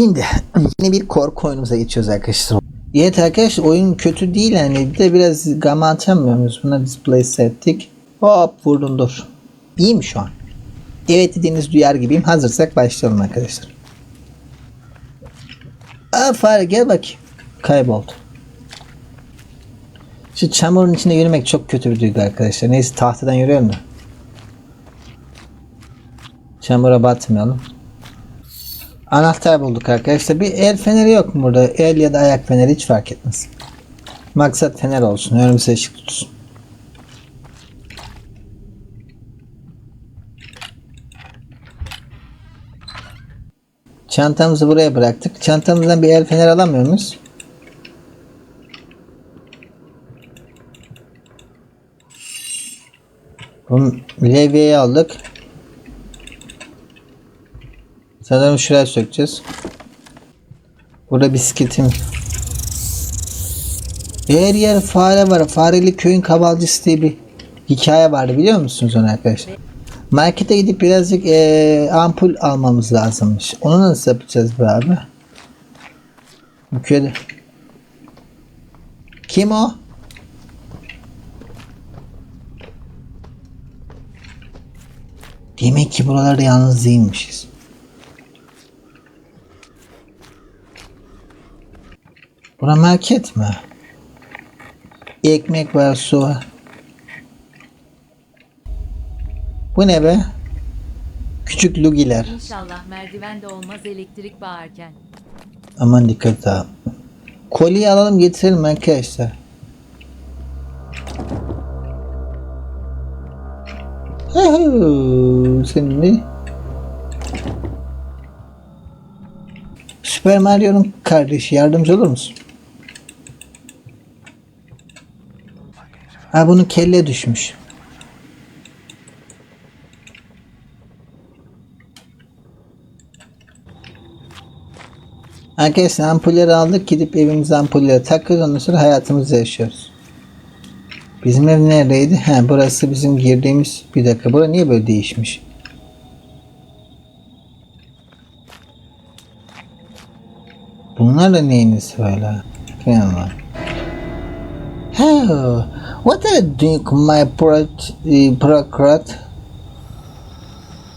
Şimdi yeni bir korku oyunumuza geçiyoruz arkadaşlar. Evet arkadaşlar oyun kötü değil yani bir de biraz gama atamıyoruz. Buna display settik. Hop vurdum dur. İyi mi şu an? Evet dediğiniz duyar gibiyim. Hazırsak başlayalım arkadaşlar. Aa fare gel bakayım. Kayboldu. Şu çamurun içinde yürümek çok kötü bir duygu arkadaşlar. Neyse tahtadan yürüyorum da. Çamura batmayalım. Anahtar bulduk arkadaşlar. Bir el feneri yok mu burada? El ya da ayak feneri hiç fark etmez. Maksat fener olsun. Önümüze ışık tutsun. Çantamızı buraya bıraktık. Çantamızdan bir el fener alamıyor muyuz? Bu levyeyi aldık. Sanırım şuraya sökeceğiz. Burada bisikletim. Her yer fare var. Fareli köyün kabalcısı diye bir hikaye vardı biliyor musunuz onu arkadaşlar? Markete gidip birazcık eee, ampul almamız lazımmış. Onu nasıl yapacağız be abi? Bu köyde. Kim o? Demek ki buralarda yalnız değilmişiz. Bura market mi? Ekmek var, su var. Bu ne be? Küçük lugiler. İnşallah merdiven de olmaz elektrik bağırken. Aman dikkat ha. Kolyeyi alalım getirelim arkadaşlar. Senin ne? Süper Mario'nun kardeşi yardımcı olur musun? Ha bunun kelle düşmüş. Arkadaşlar ampulleri aldık gidip evimize ampulleri takıyoruz ondan sonra hayatımızı yaşıyoruz. Bizim ev neredeydi? He burası bizim girdiğimiz bir dakika. Bura niye böyle değişmiş? Bunlar da neyiniz böyle? Tamam. Oh, what you doing my pro- bureaucrat?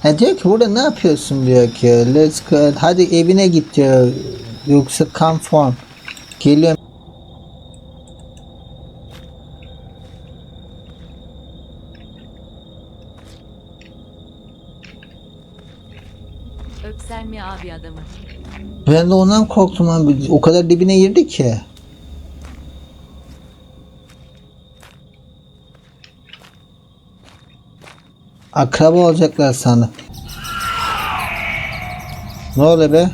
Ha diyor ki burada ne yapıyorsun diyor ki. Let's go. Hadi evine git diyor. Yoksa conform. Geliyorum. Öpsen mi abi adamı? Ben de ondan korktum abi. O kadar dibine girdi ki. Akraba olacaklar sandım. Ne oluyor be?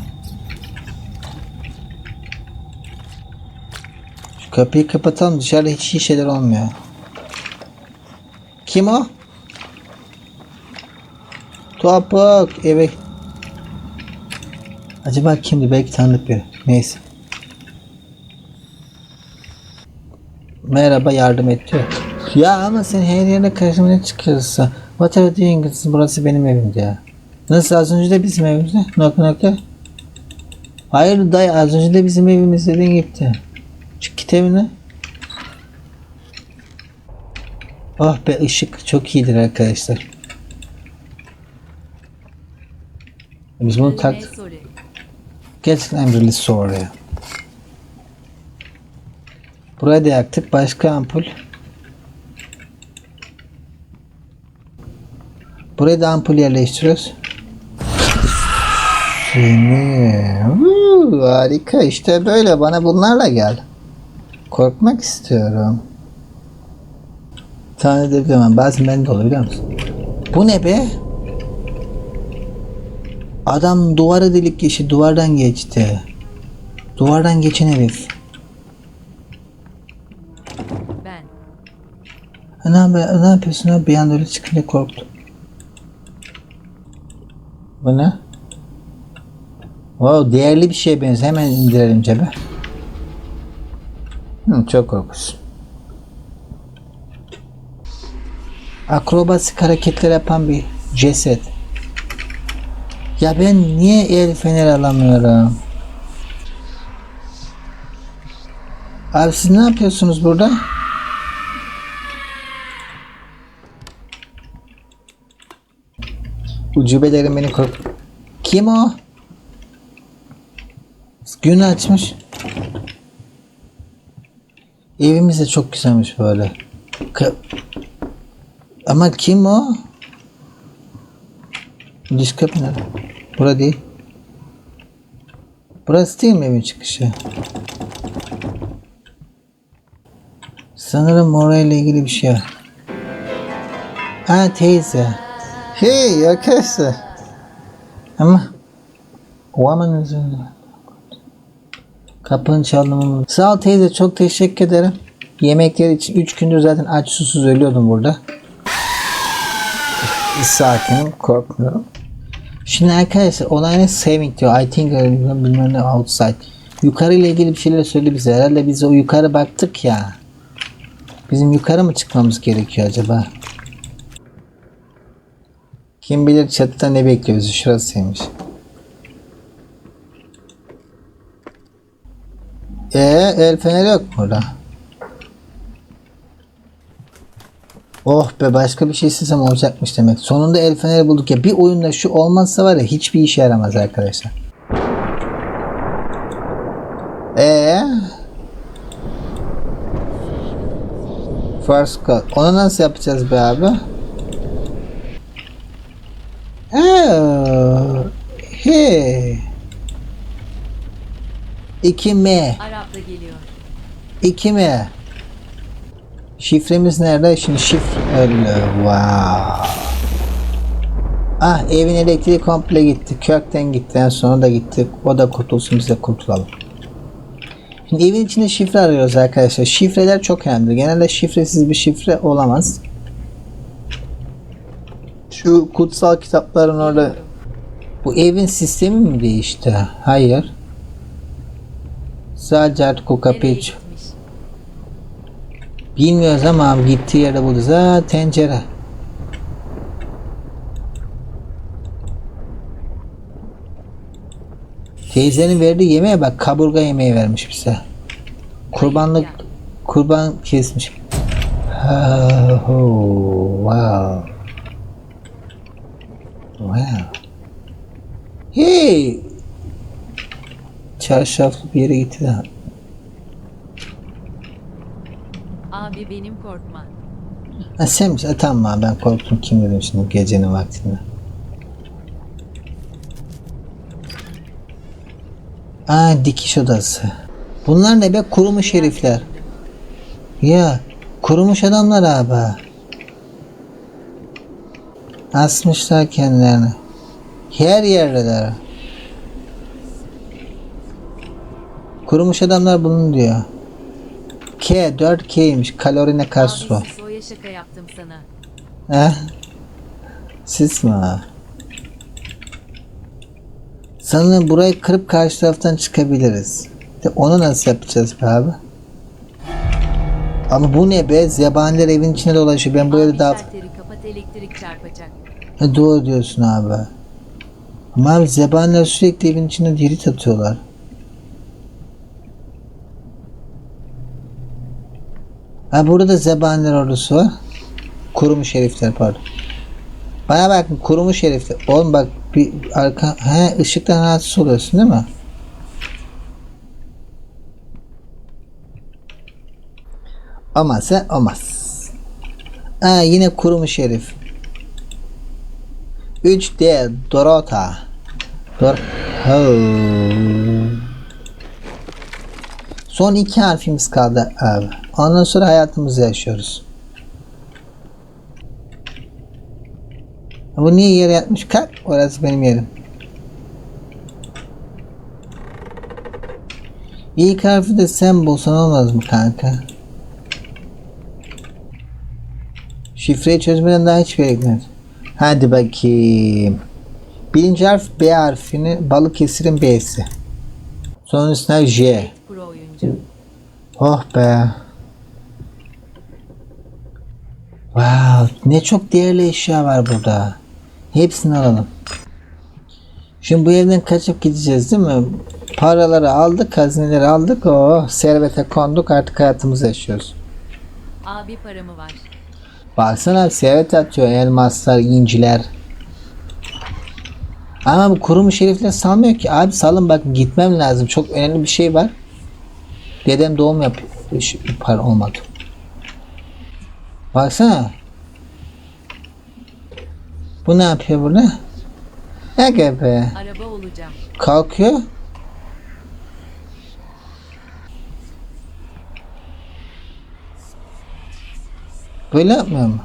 Şu kapıyı kapatalım. Dışarıda hiç iyi şeyler olmuyor. Kim o? Topuk. Evet. Acaba kimdi? Belki tanıdık biri. Neyse. Merhaba yardım et diyor. Ya ama sen her yerine karşıma çıkıyorsun. What are doing? Burası benim evim diyor. Nasıl az önce de bizim evimizde? Nokta nokta. Hayır dayı az önce de bizim evimiz dediğin gitti. Çık git evine. Oh be ışık çok iyidir arkadaşlar. Biz bunu tak... Ne soru? Gerçekten I'm really sorry. Buraya da yaktık. Başka ampul. Buraya da ampul yerleştiriyoruz. Uuu, harika. İşte böyle. Bana bunlarla gel. Korkmak istiyorum. Tahmin edebiliyorum. Bazen ben de olur biliyor musun? Bu ne be? Adam duvarı delik geçti. Duvardan geçti. Duvardan geçen herif. Ben. Ha, Ne, haber, ne yapıyorsun? Bir anda öyle çıkınca korktum. Bu ne? Wow, değerli bir şeye benziyor. Hemen indirelim cebe. Hı, çok korkusun. Akrobasi hareketler yapan bir ceset. Ya ben niye el fener alamıyorum? Abi siz ne yapıyorsunuz burada? Ucubelerim beni kork... Kim o? Gün açmış. Evimiz de çok güzelmiş böyle. Ka- Ama kim o? Dış kapı nerede? Değil. Burası değil mi evin çıkışı? Sanırım orayla ilgili bir şey var. Ha teyze. Hey arkadaşlar. Ama o aman üzerinde. Kapının çalınımı. Sağ ol teyze çok teşekkür ederim. Yemekler için 3 gündür zaten aç susuz ölüyordum burada. Sakinim korkmuyorum. Şimdi arkadaşlar olay ne saving diyor. I think bilmem ne outside. Yukarı ile ilgili bir şeyler söyledi bize. Herhalde biz o yukarı baktık ya. Bizim yukarı mı çıkmamız gerekiyor acaba? Kim bilir çatıda ne bekliyor bizi. Şurasıymış. Ee, el feneri yok mu burada? Oh be başka bir şey istesem olacakmış demek. Sonunda el feneri bulduk ya. Bir oyunda şu olmazsa var ya hiçbir işe yaramaz arkadaşlar. Ee? First call. Onu nasıl yapacağız be abi? Oh, hey. 2M. Arap da geliyor. 2M. Şifremiz nerede? Şimdi şifre... Wow. Ah evin elektriği komple gitti. Kökten gitti. En sonra da gitti. O da kurtulsun biz de kurtulalım. Şimdi evin içinde şifre arıyoruz arkadaşlar. Şifreler çok önemli. Genelde şifresiz bir şifre olamaz. Şu kutsal kitapların orada bu evin sistemi mi değişti? Hayır. Sadece artık o Nereye kapıyı ç- gitmiş? Bilmiyoruz ama abi gittiği yerde buluruz. Ha tencere. Teyzenin verdiği yemeğe bak kaburga yemeği vermiş bize. Kurbanlık kurban kesmiş. Ha, ho, wow. Wow. Hey. Çarşaflı bir yere gitti de. Abi benim korkma. Ha sen misin? Ha, tamam abi, ben korktum kim dedim şimdi gecenin vaktinde. Aa dikiş odası. Bunlar ne be kurumuş herifler. Ya kurumuş adamlar abi. Asmışlar kendilerini. Her yerdeler. Kurumuş adamlar bunun diyor. K 4K'ymiş. Kalorine Castro. Abi şaka yaptım sana. He? Siz mi? ha? Sanırım burayı kırıp karşı taraftan çıkabiliriz. De onu nasıl yapacağız be abi? Ama bu ne be? Zebaniler evin içine dolaşıyor. Ben bu Abi evde daha... kapat elektrik çarpacak. Ha, doğru diyorsun abi. Ama abi zebaniler sürekli evin içine diri atıyorlar. Ha burada da zebaniler ordusu var. Kurumuş herifler pardon. Bana bakın kurumuş herifler. Oğlum bak bir arka... He ışıktan rahatsız oluyorsun değil mi? Olmazsa olmaz. Ha yine kurumuş herif. 3D Dorota. Dor Ho. Son iki harfimiz kaldı abi. Ondan sonra hayatımızı yaşıyoruz. Bu niye yere yatmış? Kalk. Orası benim yerim. İlk harfi de sen bulsan olmaz mı kanka? Şifreyi çözmeden daha hiç gerekmez. Hadi bakayım. Birinci harf B harfini Balıkesir'in B'si. Sonrasında J. Oh be. Wow, ne çok değerli eşya var burada. Hepsini alalım. Şimdi bu evden kaçıp gideceğiz değil mi? Paraları aldık, hazineleri aldık. O servete konduk artık hayatımızı yaşıyoruz. Abi paramı var. Baksana abi servet atıyor elmaslar, inciler. Ama bu kurumuş herifler salmıyor ki. Abi salın bak gitmem lazım. Çok önemli bir şey var. Dedem doğum yapıyor. Para olmadı. Baksana. Bu ne yapıyor burada? Ne olacağım. Kalkıyor. Böyle yapmıyor mu?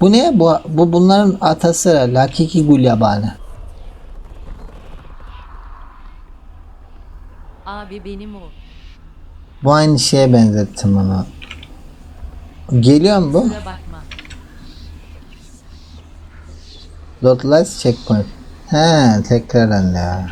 Bu ne? Bu, bu bunların atası Lakiki Gulyabani. Abi benim o. Bu aynı şeye benzettim onu. Geliyor mu bu? Localized checkpoint. He tekrardan ya.